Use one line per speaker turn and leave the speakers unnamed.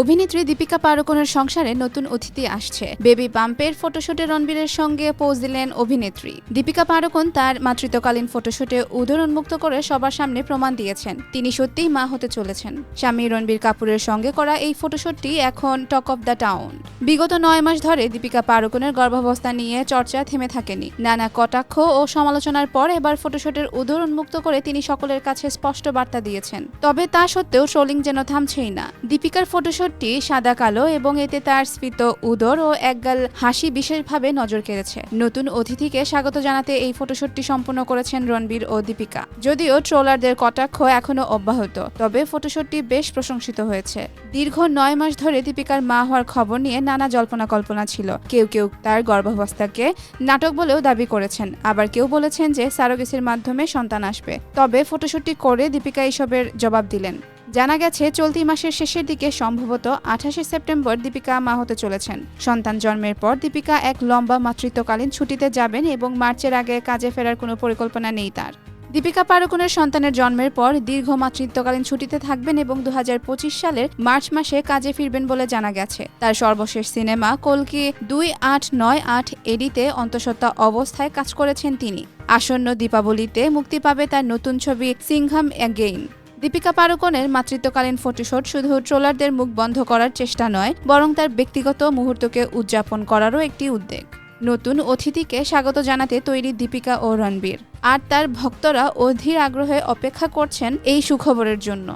অভিনেত্রী দীপিকা পাড়ুকোনের সংসারে নতুন অতিথি আসছে। বেবি বাম্পের ফটোশুটে রণবীরের সঙ্গে পোজ দিলেন অভিনেত্রী। দীপিকা পাড়ুকোন তার মাতৃত্বকালীন ফটোশুটে উদর উন্মুক্ত করে সবার সামনে প্রমাণ দিয়েছেন। তিনি সত্যিই মা হতে চলেছেন। স্বামী রণবীর কাপুরের সঙ্গে করা এই ফটোশুটটি এখন টক অফ দ্য টাউন। বিগত নয় মাস ধরে দীপিকা পাড়ুকোনের গর্ভাবস্থা নিয়ে চর্চা থেমে থাকেনি। নানা কটাক্ষ ও সমালোচনার পর এবার ফটোশুটের উদর উন্মুক্ত করে তিনি সকলের কাছে স্পষ্ট বার্তা দিয়েছেন। তবে তা সত্ত্বেও ট্রোলিং যেন থামছেই না। দীপিকার ফটোশুটটি সাদা কালো এবং এতে তার স্ফীত উদর ও একগাল হাসি বিশেষভাবে নজর কেড়েছে। নতুন অতিথিকে স্বাগত জানাতে এই ফটোশুটটি সম্পন্ন করেছেন রণবীর ও দীপিকা। যদিও ট্রোলারদের কটাক্ষ এখনও অব্যাহত, তবে ফটোশুটটি বেশ প্রশংসিত হয়েছে। দীর্ঘ নয় মাস ধরে দীপিকার মা হওয়ার খবর নিয়ে নানা জল্পনা কল্পনা ছিল। কেউ কেউ তার গর্ভাবস্থাকে নাটক বলেও দাবি করেছেন। আবার কেউ বলেছেন যে সারোগেসির মাধ্যমে সন্তান আসবে। তবে ফটোশুটটি করে দীপিকা এসবের জবাব দিলেন। জানা গেছে, চলতি মাসের শেষের দিকে সম্ভবত আঠাশে সেপ্টেম্বর দীপিকা মা হতে চলেছেন। সন্তান জন্মের পর দীপিকা এক লম্বা মাতৃত্বকালীন ছুটিতে যাবেন এবং মার্চের আগে কাজে ফেরার কোনো পরিকল্পনা নেই তার। দীপিকা পাড়ুকোনের সন্তানের জন্মের পর দীর্ঘ মাতৃত্বকালীন ছুটিতে থাকবেন এবং দু হাজার পঁচিশ সালের মার্চ মাসে কাজে ফিরবেন বলে জানা গেছে। তার সর্বশেষ সিনেমা কলকি দুই আট নয় আট এডিতে অন্তঃসত্ত্বা অবস্থায় কাজ করেছেন তিনি। আসন্ন দীপাবলিতে মুক্তি পাবে তার নতুন ছবি সিংহাম অ্যাগেইন দীপিকা পাড়ুকোনের মাতৃত্বকালীন ফটোশুট শুধু ট্রোলারদের মুখ বন্ধ করার চেষ্টা নয়, বরং তার ব্যক্তিগত মুহূর্তকে উদযাপন করারও একটি উদ্যোগ। নতুন অতিথিকে স্বাগত জানাতে তৈরি দীপিকা ও রণবীর। আর তার ভক্তরা অধীর আগ্রহে অপেক্ষা করছেন এই সুখবরের জন্য।